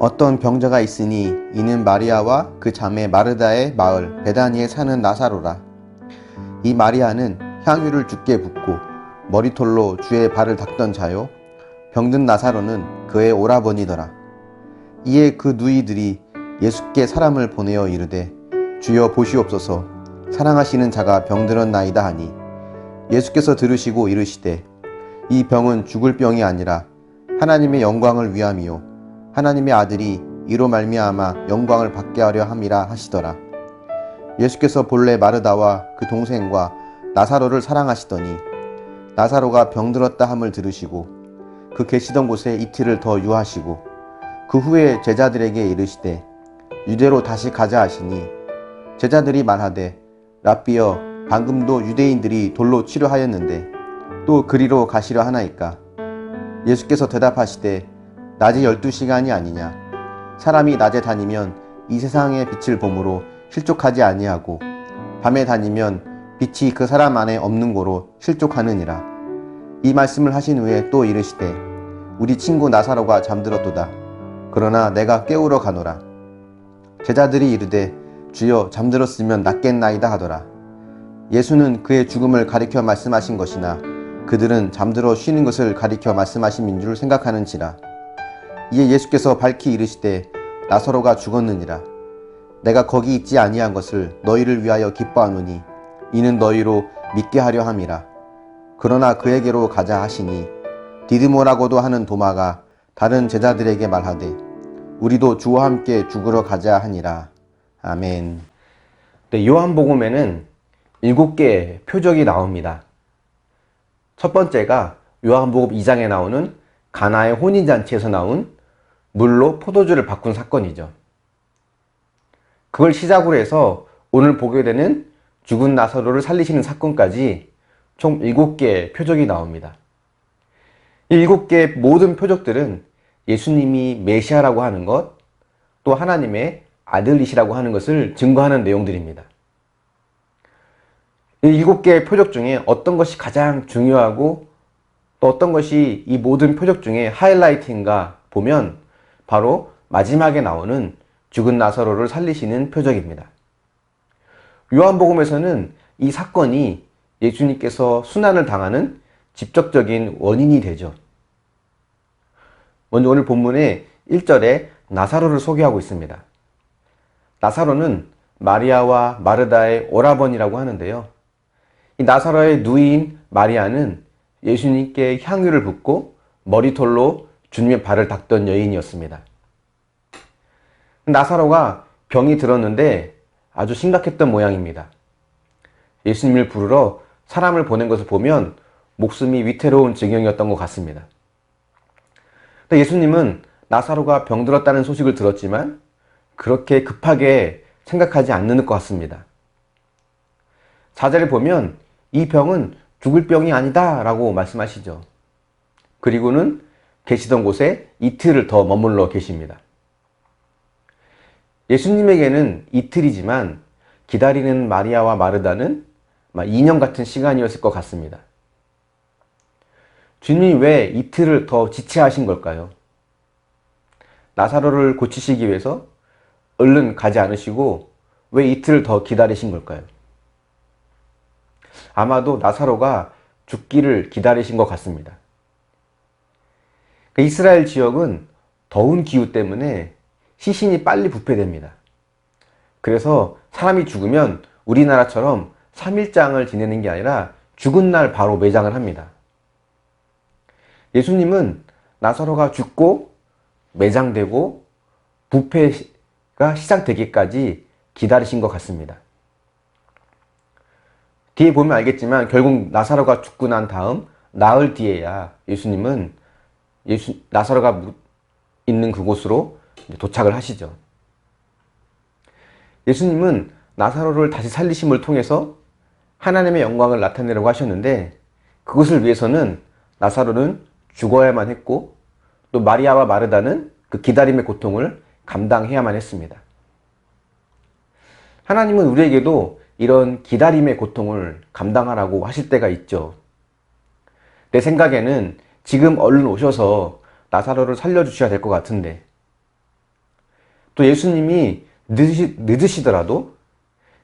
어떤 병자가 있으니 이는 마리아와 그 자매 마르다의 마을 베다니에 사는 나사로라. 이 마리아는 향유를 주께 붓고 머리털로 주의 발을 닦던 자요. 병든 나사로는 그의 오라버니더라. 이에 그 누이들이 예수께 사람을 보내어 이르되 주여 보시옵소서 사랑하시는 자가 병들었나이다 하니 예수께서 들으시고 이르시되 이 병은 죽을 병이 아니라 하나님의 영광을 위함이요 하나님의 아들이 이로 말미암아 영광을 받게 하려 함이라 하시더라. 예수께서 본래 마르다와 그 동생과 나사로를 사랑하시더니 나사로가 병들었다 함을 들으시고 그 계시던 곳에 이틀을 더 유하시고 그 후에 제자들에게 이르시되 유대로 다시 가자 하시니 제자들이 말하되 랍비여 방금도 유대인들이 돌로 치료하였는데 또 그리로 가시려 하나이까? 예수께서 대답하시되 낮이 열두 시간이 아니냐? 사람이 낮에 다니면 이 세상의 빛을 보므로 실족하지 아니하고 밤에 다니면 빛이 그 사람 안에 없는 고로 실족하느니라. 이 말씀을 하신 후에 또 이르시되 우리 친구 나사로가 잠들었도다. 그러나 내가 깨우러 가노라. 제자들이 이르되 주여 잠들었으면 낫겠나이다 하더라 예수는 그의 죽음을 가리켜 말씀하신 것이나 그들은 잠들어 쉬는 것을 가리켜 말씀하심인 줄 생각하는지라. 이에 예수께서 밝히 이르시되 나사로가 죽었느니라. 내가 거기 있지 아니한 것을 너희를 위하여 기뻐하노니 이는 너희로 믿게 하려 함이라. 그러나 그에게로 가자 하시니 디드모라고도 하는 도마가 다른 제자들에게 말하되 우리도 주와 함께 죽으러 가자 하니라. 아멘. 네, 요한복음에는 일곱 개의 표적이 나옵니다. 첫 번째가 요한복음 2장에 나오는 가나의 혼인잔치에서 나온 물로 포도주를 바꾼 사건이죠. 그걸 시작으로 해서 오늘 보게 되는 죽은 나사로를 살리시는 사건까지 총 7개의 표적이 나옵니다. 이 7개의 모든 표적들은 예수님이 메시아라고 하는 것, 또 하나님의 아들이시라고 하는 것을 증거하는 내용들입니다. 이 일곱 개의 표적 중에 어떤 것이 가장 중요하고 또 어떤 것이 이 모든 표적 중에 하이라이트인가 보면 바로 마지막에 나오는 죽은 나사로를 살리시는 표적입니다. 요한복음에서는 이 사건이 예수님께서 순환을 당하는 직접적인 원인이 되죠. 먼저 오늘 본문의 1절에 나사로를 소개하고 있습니다. 나사로는 마리아와 마르다의 오라버니라고 하는데요. 이 나사로의 누이인 마리아는 예수님께 향유를 붓고 머리털로 주님의 발을 닦던 여인이었습니다. 나사로가 병이 들었는데 아주 심각했던 모양입니다. 예수님을 부르러 사람을 보낸 것을 보면 목숨이 위태로운 지경이었던 것 같습니다. 예수님은 나사로가 병들었다는 소식을 들었지만 그렇게 급하게 생각하지 않는 것 같습니다. 사절을 보면 이 병은 죽을 병이 아니다 라고 말씀하시죠. 그리고는 계시던 곳에 이틀을 더 머물러 계십니다. 예수님에게는 이틀이지만 기다리는 마리아와 마르다는 2년 같은 시간이었을 것 같습니다. 주님이 왜 이틀을 더 지체하신 걸까요? 나사로를 고치시기 위해서 얼른 가지 않으시고 왜 이틀을 더 기다리신 걸까요? 아마도 나사로가 죽기를 기다리신 것 같습니다. 그 이스라엘 지역은 더운 기후 때문에 시신이 빨리 부패됩니다. 그래서 사람이 죽으면 우리나라처럼 3일장을 지내는 게 아니라 죽은 날 바로 매장을 합니다. 예수님은 나사로가 죽고 매장되고 부패가 시작되기까지 기다리신 것 같습니다. 뒤에 보면 알겠지만 결국 나사로가 죽고 난 다음 나흘 뒤에야 예수님은 예수, 나사로가 있는 그곳으로 도착을 하시죠. 예수님은 나사로를 다시 살리심을 통해서 하나님의 영광을 나타내려고 하셨는데 그것을 위해서는 나사로는 죽어야만 했고 또 마리아와 마르다는 그 기다림의 고통을 감당해야만 했습니다. 하나님은 우리에게도 이런 기다림의 고통을 감당하라고 하실 때가 있죠. 내 생각에는 지금 얼른 오셔서 나사로를 살려주셔야 될 것 같은데. 또 예수님이 늦으시, 늦으시더라도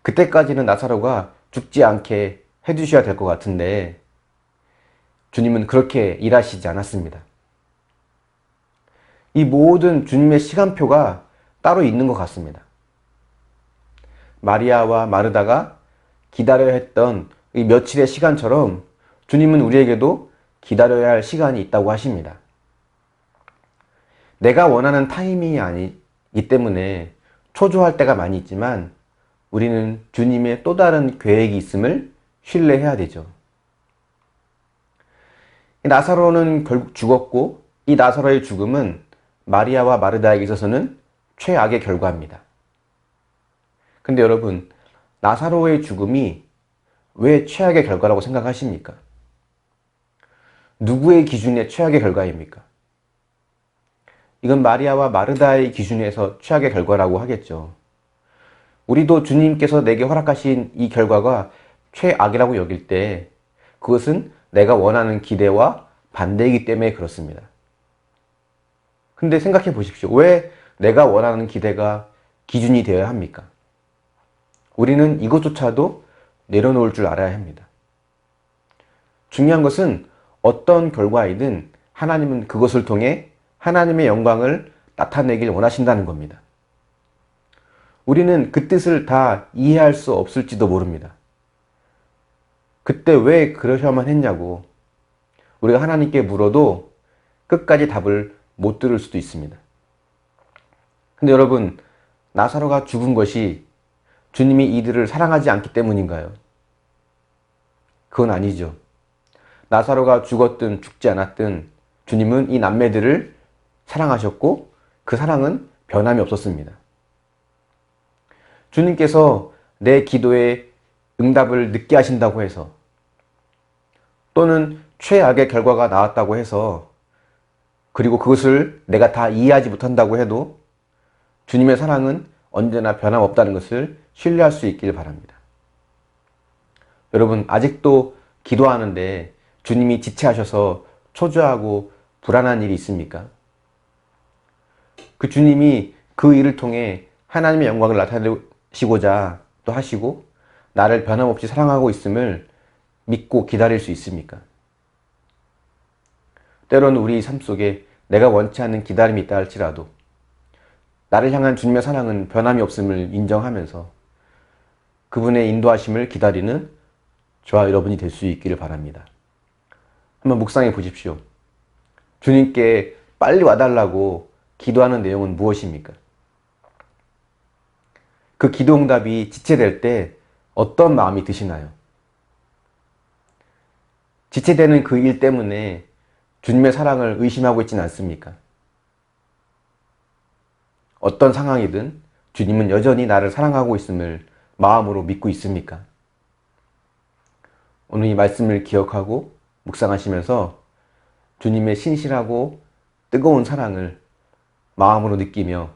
그때까지는 나사로가 죽지 않게 해주셔야 될 것 같은데 주님은 그렇게 일하시지 않았습니다. 이 모든 주님의 시간표가 따로 있는 것 같습니다. 마리아와 마르다가 기다려야 했던 이 며칠의 시간처럼 주님은 우리에게도 기다려야 할 시간이 있다고 하십니다. 내가 원하는 타이밍이 아니기 때문에 초조할 때가 많이 있지만 우리는 주님의 또 다른 계획이 있음을 신뢰해야 되죠. 나사로는 결국 죽었고 이 나사로의 죽음은 마리아와 마르다에게 있어서는 최악의 결과입니다. 근데 여러분, 나사로의 죽음이 왜 최악의 결과라고 생각하십니까? 누구의 기준에 최악의 결과입니까? 이건 마리아와 마르다의 기준에서 최악의 결과라고 하겠죠. 우리도 주님께서 내게 허락하신 이 결과가 최악이라고 여길 때 그것은 내가 원하는 기대와 반대이기 때문에 그렇습니다. 근데 생각해 보십시오. 왜 내가 원하는 기대가 기준이 되어야 합니까? 우리는 이것조차도 내려놓을 줄 알아야 합니다. 중요한 것은 어떤 결과이든 하나님은 그것을 통해 하나님의 영광을 나타내길 원하신다는 겁니다. 우리는 그 뜻을 다 이해할 수 없을지도 모릅니다. 그때 왜 그러셔야만 했냐고 우리가 하나님께 물어도 끝까지 답을 못 들을 수도 있습니다. 근데 여러분, 나사로가 죽은 것이 주님이 이들을 사랑하지 않기 때문인가요? 그건 아니죠. 나사로가 죽었든 죽지 않았든 주님은 이 남매들을 사랑하셨고 그 사랑은 변함이 없었습니다. 주님께서 내 기도에 응답을 늦게 하신다고 해서 또는 최악의 결과가 나왔다고 해서 그리고 그것을 내가 다 이해하지 못한다고 해도 주님의 사랑은 언제나 변함없다는 것을 신뢰할 수 있길 바랍니다. 여러분, 아직도 기도하는데 주님이 지체하셔서 초조하고 불안한 일이 있습니까? 그 주님이 그 일을 통해 하나님의 영광을 나타내시고자 또 하시고 나를 변함없이 사랑하고 있음을 믿고 기다릴 수 있습니까? 때로는 우리 삶 속에 내가 원치 않는 기다림이 있다 할지라도 나를 향한 주님의 사랑은 변함이 없음을 인정하면서 그분의 인도하심을 기다리는 저와 여러분이 될 수 있기를 바랍니다. 한번 묵상해 보십시오. 주님께 빨리 와달라고 기도하는 내용은 무엇입니까? 그 기도 응답이 지체될 때 어떤 마음이 드시나요? 지체되는 그 일 때문에 주님의 사랑을 의심하고 있지는 않습니까? 어떤 상황이든 주님은 여전히 나를 사랑하고 있음을 마음으로 믿고 있습니까? 오늘 이 말씀을 기억하고 묵상하시면서 주님의 신실하고 뜨거운 사랑을 마음으로 느끼며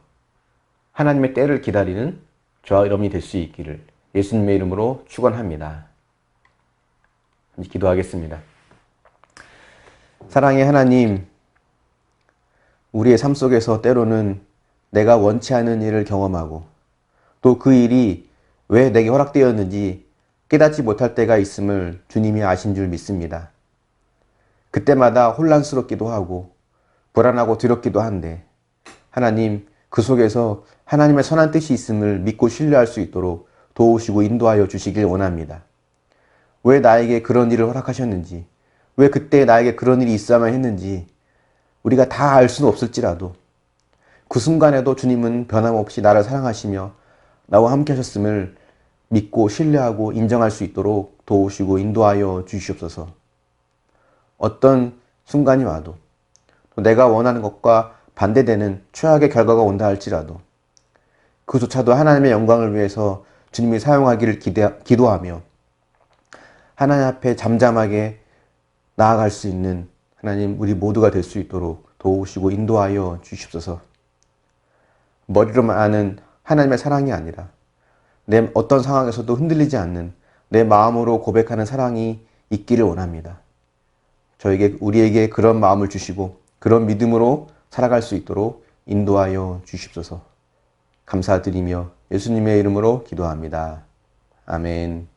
하나님의 때를 기다리는 저와 여러분이 될 수 있기를 예수님의 이름으로 축원합니다. 기도하겠습니다. 사랑의 하나님, 우리의 삶 속에서 때로는 내가 원치 않은 일을 경험하고 또 그 일이 왜 내게 허락되었는지 깨닫지 못할 때가 있음을 주님이 아신 줄 믿습니다. 그때마다 혼란스럽기도 하고 불안하고 두렵기도 한데 하나님 그 속에서 하나님의 선한 뜻이 있음을 믿고 신뢰할 수 있도록 도우시고 인도하여 주시길 원합니다. 왜 나에게 그런 일을 허락하셨는지, 왜 그때 나에게 그런 일이 있어야만 했는지 우리가 다 알 수는 없을지라도 그 순간에도 주님은 변함없이 나를 사랑하시며 나와 함께 하셨음을 믿고 신뢰하고 인정할 수 있도록 도우시고 인도하여 주시옵소서. 어떤 순간이 와도 내가 원하는 것과 반대되는 최악의 결과가 온다 할지라도 그조차도 하나님의 영광을 위해서 주님이 사용하기를 기대, 기도하며 하나님 앞에 잠잠하게 나아갈 수 있는 하나님 우리 모두가 될 수 있도록 도우시고 인도하여 주시옵소서. 머리로만 아는 하나님의 사랑이 아니라 내 어떤 상황에서도 흔들리지 않는 내 마음으로 고백하는 사랑이 있기를 원합니다. 저에게 우리에게 그런 마음을 주시고 그런 믿음으로 살아갈 수 있도록 인도하여 주십소서. 감사드리며 예수님의 이름으로 기도합니다. 아멘.